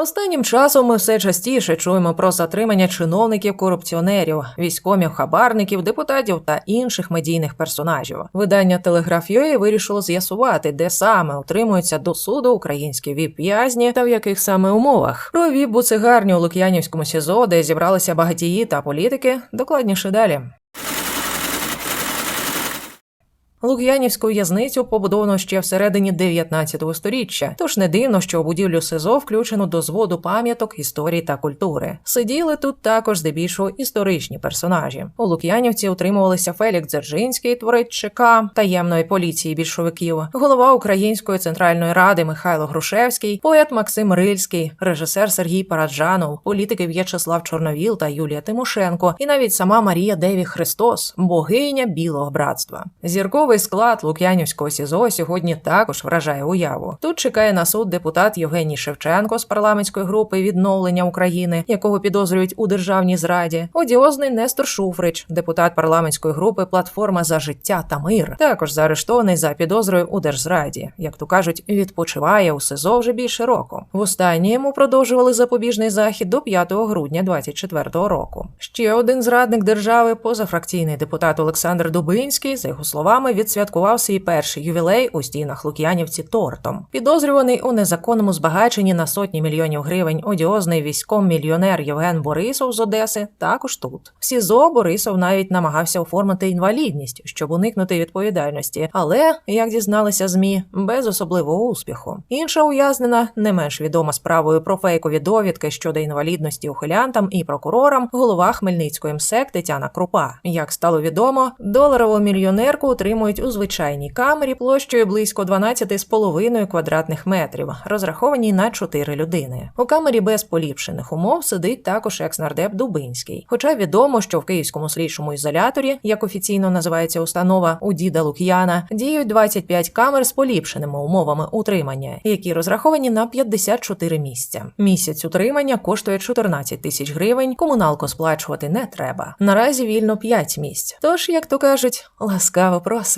Останнім часом ми все частіше чуємо про затримання чиновників, корупціонерів, військомів, хабарників, депутатів та інших медійних персонажів. Видання Телеграф.ua вирішило з'ясувати, де саме утримуються до суду українські віп-в'язні та в яких саме умовах. Про віп-буцигарню у Лук'янівському СІЗО, де зібралися багатії та політики, докладніше далі. Лук'янівську в'язницю побудовано ще всередині 19 століття, тож не дивно, що у будівлю СИЗО включено до зводу пам'яток історії та культури. Сиділи тут також здебільшого історичні персонажі. У Лук'янівці утримувалися Фелікс Дзержинський, творець ЧК таємної поліції більшовиків, голова Української центральної ради Михайло Грушевський, поет Максим Рильський, режисер Сергій Параджанов, політики В'ячеслав Чорновіл та Юлія Тимошенко, і навіть сама Марія Деві Христос, богиня білого братства. Зірковий склад Лук'янівського СІЗО сьогодні також вражає уяву. Тут чекає на суд депутат Євгеній Шевченко з парламентської групи відновлення України, якого підозрюють у державній зраді. Одіозний Нестор Шуфрич, депутат парламентської групи Платформа за життя та мир, також заарештований за підозрою у держзраді. Як то кажуть, відпочиває у СИЗО вже більше року. В останнє йому продовжували запобіжний захід до 5 грудня 24-го року. Ще один зрадник держави, позафракційний депутат Олександр Дубинський, за його словами, відсвяткував свій перший ювілей у стінах Лук'янівці тортом. Підозрюваний у незаконному збагаченні на сотні мільйонів гривень одіозний військом-мільйонер Євген Борисов з Одеси також тут. В СІЗО Борисов навіть намагався оформити інвалідність, щоб уникнути відповідальності, але, як дізналися змі, без особливого успіху. Інша ув'язнена, не менш відома справою про фейкові довідки щодо інвалідності ухилянтам і прокурорам, голова Хмельницької МСЕК Тетяна Крупа. Як стало відомо, доларову мільйонерку утримують у звичайній камері площею близько 12,5 квадратних метрів, розрахованій на 4 людини. У камері без поліпшених умов сидить також екс-нардеп Дубинський. Хоча відомо, що в київському слідчому ізоляторі, як офіційно називається установа у діда Лук'яна, діють 25 камер з поліпшеними умовами утримання, які розраховані на 54 місця. Місяць утримання коштує 14 тисяч гривень. Комуналку сплачувати не треба. Наразі вільно 5 місць. Тож, як то кажуть, ласкаво просимо.